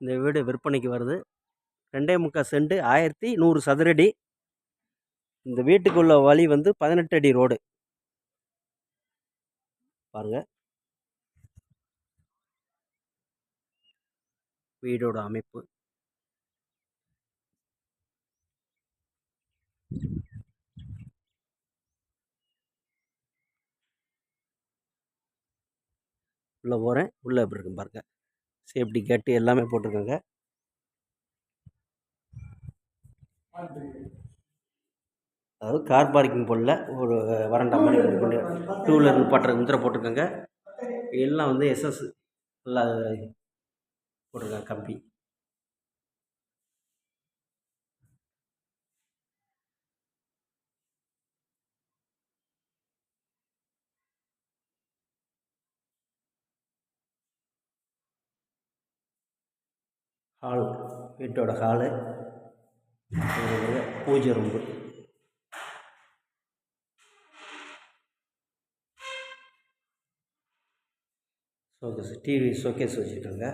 இந்த வீடு விற்பனைக்கு வருது. ரெண்டே முக்கால் சென்ட்டு ஆயிரத்தி நூறு சதுரடி. இந்த வீட்டுக்குள்ள வழி வந்து பதினெட்டு அடி ரோடு. பாருங்கள் வீடோட அமைப்பு. உள்ளே போகிறேன் உள்ளே எப்படி இருக்கும் பாருங்கள் சேஃப்டி கேட்டு எல்லாமே போட்டிருக்காங்க. அதாவது கார் பார்க்கிங் போடல ஒரு வரண்டா மாதிரி கொண்டு டூ வீலர் நிப்பாட்டுற முத்திரை போட்டிருக்காங்க எல்லாம் வந்து எஸ்எஸ் நல்லா போட்டிருக்காங்க கம்பி. ஹால் வீட்டோட ஹாலு பூஜை ரூம்பு. ஷோகேஸ் டிவி ஷோகேஸ் வச்சுருக்காங்க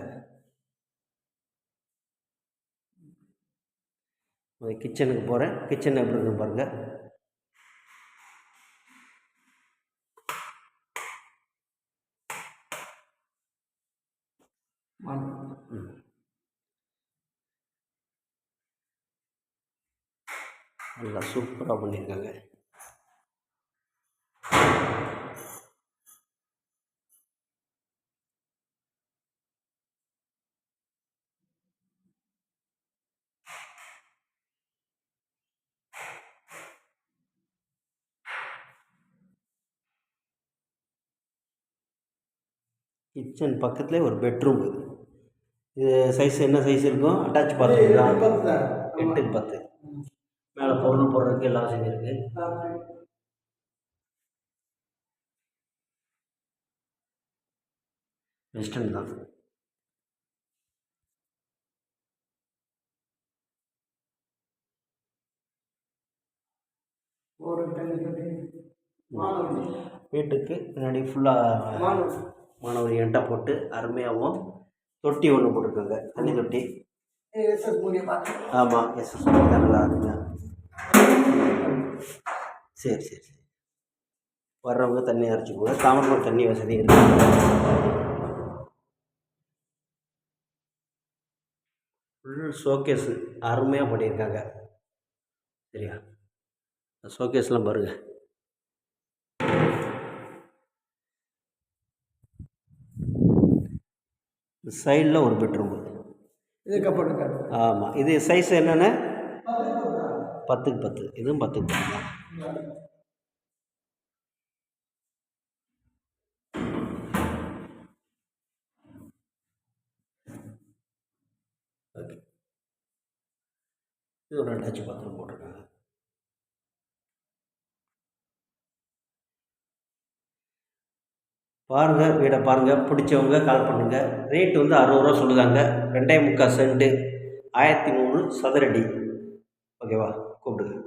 கிச்சனுக்கு போகிறேன் கிச்சன் எப்படி இருக்குன்னு பாருங்கள் ம். நல்லா சூப்பராக பண்ணியிருக்காங்க கிச்சன் பக்கத்துலேயே ஒரு பெட்ரூம் இது சைஸ் என்ன சைஸ் இருக்கும் அட்டாச் பாத்ரூம் தான். எட்டுக்கு பத்து. பொருள் போடுறதுக்கு எல்லாம் வசதி இருக்குது வெஸ்டர்ன் தான் வீட்டுக்கு முன்னாடி ஃபுல்லாக மாணவர் எண்டை போட்டு அருமையாகவும் தொட்டி ஒன்று போட்டிருக்காங்க தண்ணி தொட்டி ஆமாம் எஸ் நல்லா அருமையாக சரி சரி சரி. வர்றவங்க தண்ணி அரைச்சிக்குவோங்க தாமரப்பூர் தண்ணி வசதி இருக்கு. ஃபுல் ஷோகேஸு அருமையாக பண்ணியிருக்காங்க. சரியா? ஷோகேஸ்லாம் பாருங்கள் சைடில் ஒரு பெட்ரூம் இது கப்பல் ஆமாம் இது சைஸ் என்னென்ன? பத்துக்கு பத்து. இதுவும் பத்துக்கு பத்து. தான் ஓகே. இது ஒரு அட்டாச் பாத்ரூம் போட்டிருக்காங்க. பாருங்கள் வீடை பாருங்கள் பிடிச்சவங்க கால் பண்ணுங்கள் ரேட் வந்து அறுபது ரூபா சொல்லுதாங்க. ரெண்டே முக்கால் சென்ட்டு ஆயிரத்தி மூணு சதுரடி. ஓகேவா? கூப்பிடுங்க.